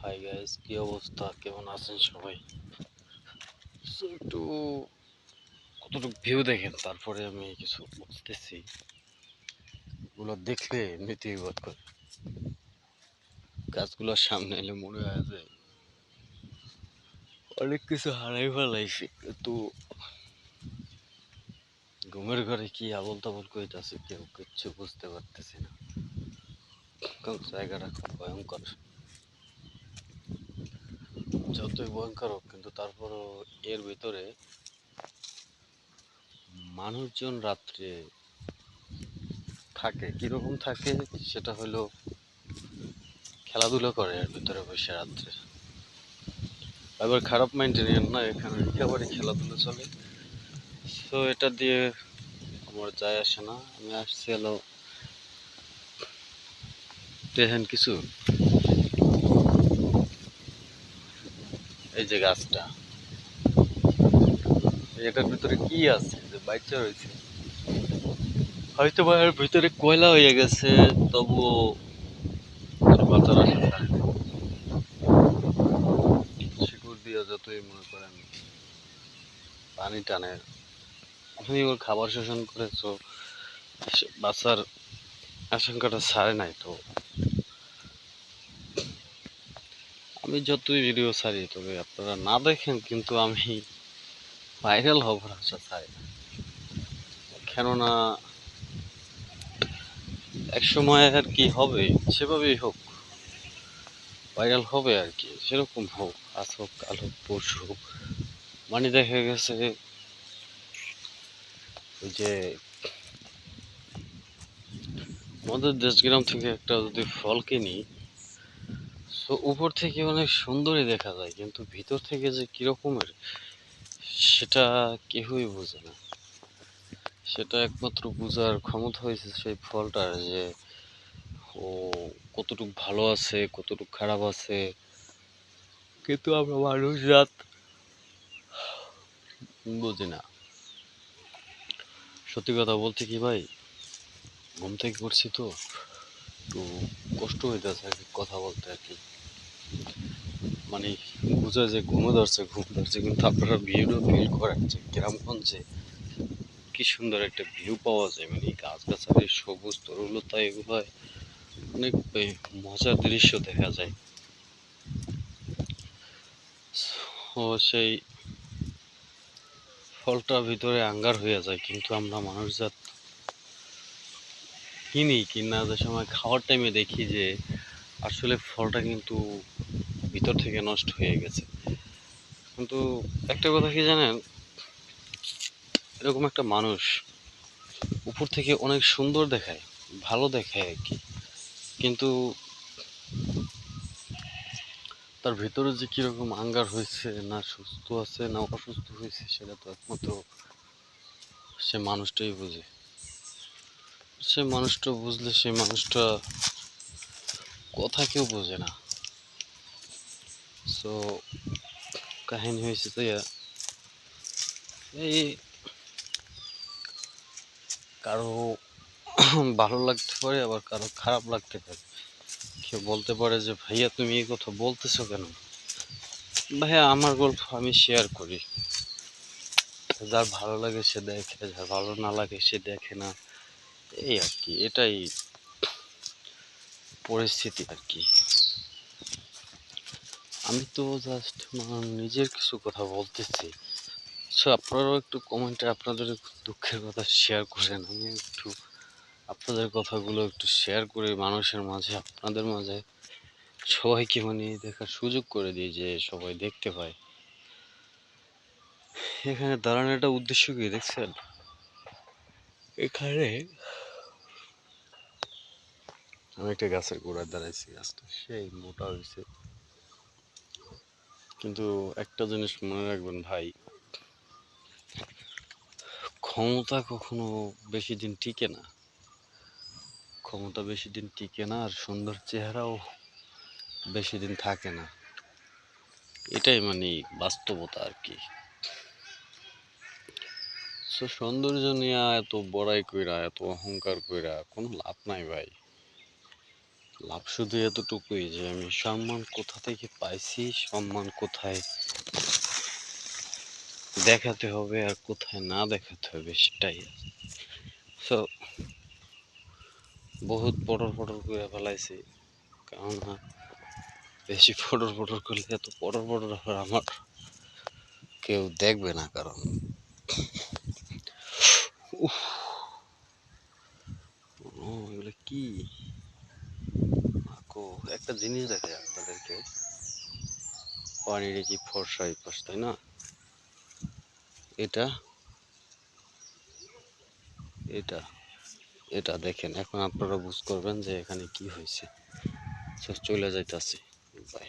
Hi guys, কি অবস্থা? কেমন আছেন সবাই? একটু কতটুকু ভিউ দেখেন, তারপরে আমি কিছু বুঝতেছি। এগুলো দেখলে এমনিতেই বোধ করে। গাছগুলোর সামনে এলে মনে হয় যে অনেক কিছু হারাই ফেলাইছি, কিন্তু ঘুমের ঘরে কি আবল তাবল কইতাছে কেউ কিচ্ছু বুঝতে পারতেছি না। জায়গাটা খুব ভয়ঙ্কর। যতই ভয়ঙ্কর হোক, কিন্তু তারপরও এর ভিতরে মানুষজন রাত্রে থাকে, কীরকম থাকে সেটা হলো খেলাধুলা করে এর ভিতরে বসে রাত্রে। এবার খারাপ মাইন্ডে নিয়েন না, এখানে একেবারে খেলাধুলা চলে। তো এটা দিয়ে আমার যায় আসে না। আমি আসছি হলো দেখেন কিছু। এই যে গাছটা। এটার ভিতরে কি আছে? যে বাচ্চা রয়েছে। হয়তো বা এর ভিতরে কয়লা হয়ে গেছে, তবুও বাচ্চার শিকড় দিয়ে যতই মনে করেন, পানি টানে। আপনি ওর খাবার শোষণ করে তো সে বাচ্চার আশঙ্কাটা ছাড়ে নাই তো। আমি যতই ভিডিও ছাড়ি, তবে আপনারা না দেখেন কিন্তু আমি ভাইরাল হবার আশা চাই না। কেননা এক সময় আর কি হবে, সেভাবেই হোক ভাইরাল হবে আর কি, সেরকম হোক, আজ হোক, কাল হোক, পরশু হোক। মানে দেখা গেছে যে আমাদের দেশগ্রাম থেকে একটা যদি ফল কিনি তো উপর থেকে অনেক সুন্দরই দেখা যায়, কিন্তু ভিতর থেকে যে কিরকমের সেটা কেউই বোঝে না। সেটা একমাত্র বোঝার ক্ষমতা হয়েছে সেই ফলটার যে ও কতটুকু ভালো আছে, কতটুকু খারাপ আছে। কিন্তু আমরা মানুষ জাত বুঝি না। সত্যি কথা বলতে কি ভাই, ঘুম থেকে করছি তো, একটু কষ্ট আর কি কথা বলতে আর কি। মানে বোঝা যে ঘুমে ধরছে, ঘুম ধরছে, কিন্তু আপনারা ভিউটা ফিল করেন যে গ্রামগঞ্জে কি সুন্দর একটা ভিউ পাওয়া যায়। মানে গাছগাছালি সবুজ, তরুলতা এগুলো অনেক মজার দৃশ্য দেখা যায়। ও সেই ফলটা ভিতরে আঙ্গার হয়ে যায়, কিন্তু আমরা মানুষজাত কিনি, কিনা যে সময় খাওয়ার টাইমে দেখি যে আসলে ফলটা কিন্তু ভিতর থেকে নষ্ট হয়ে গেছে। কিন্তু একটা কথা কি জানেন? এরকম একটা মানুষ উপর থেকে অনেক সুন্দর দেখায়, ভালো দেখায় আর কি। কিন্তু তার ভেতরে যে কীরকম আঙ্গার হয়েছে, না সুস্থ আছে, না অসুস্থ হয়েছে, সেটা তো একমাত্র সে মানুষটাই বোঝে। সে মানুষটা বুঝলে সে মানুষটা কথা কেউ বোঝে না। সো কাহিনী হয়েছে তো এই কারও ভালো লাগতে পারে, আবার কারও খারাপ লাগতে পারে। কেউ বলতে পারে যে, ভাইয়া, তুমি এই কথা বলতেছো কেন? ভাইয়া, আমার গল্প আমি শেয়ার করি। যার ভালো লাগে সে দেখে, যার ভালো না লাগে সে দেখে না। এই আর কি, এটাই। পরিস্থিতি আর কি। আমি তো জাস্ট নিজের কিছু কথা বলতেছি। সো আপনারাও একটু কমেন্টে আপনাদের দুঃখের কথা শেয়ার করেন। আমি একটু আপনাদের কথাগুলো একটু শেয়ার করে মানুষের মাঝে, আপনাদের মাঝে। সবাইকে মানে দেখার সুযোগ করে দিই যে সবাই দেখতে পায়। এখানে দাঁড়ানোটা উদ্দেশ্য কি দেখছেন? এখানে আমি একটা গাছের গোড়ায় দাঁড়াইছি, গাছটা সেই মোটা হয়েছে কিন্তু একটা জিনিস মনে রাখবেন ভাই, ক্ষমতা কখনো বেশি দিন টিকে না। ক্ষমতা বেশি দিন টিকে না আর সুন্দর চেহারাও বেশি দিন থাকে না। এটাই মানে বাস্তবতা আর কি। সো সৌন্দর্য নিয়ে এত বড়াই কইরা, এত অহংকার কইরা কোনো লাভ নাই ভাই। লাভ শুধু এতটুকুই যে আমি সম্মান কোথা থেকে পাইছি, সম্মান কোথায় দেখাতে হবে আর কোথায় না দেখাতে হবে সেটাই সো বহুত পটর পটর করে ফেলাইছি। কেননা বেশি পটর পটর করলে এত পটর পটর আবার আমার কেউ দেখবে না কারণ। এগুলো কি? একটা জিনিস দেখায় আপনাদেরকে। পানির কি ফর্সা পাশ তাই না? এটা এটা এটা দেখেন, এখন আপনারা বুঝ করবেন যে এখানে কি হয়েছে। চলে যাইতাছে। বাই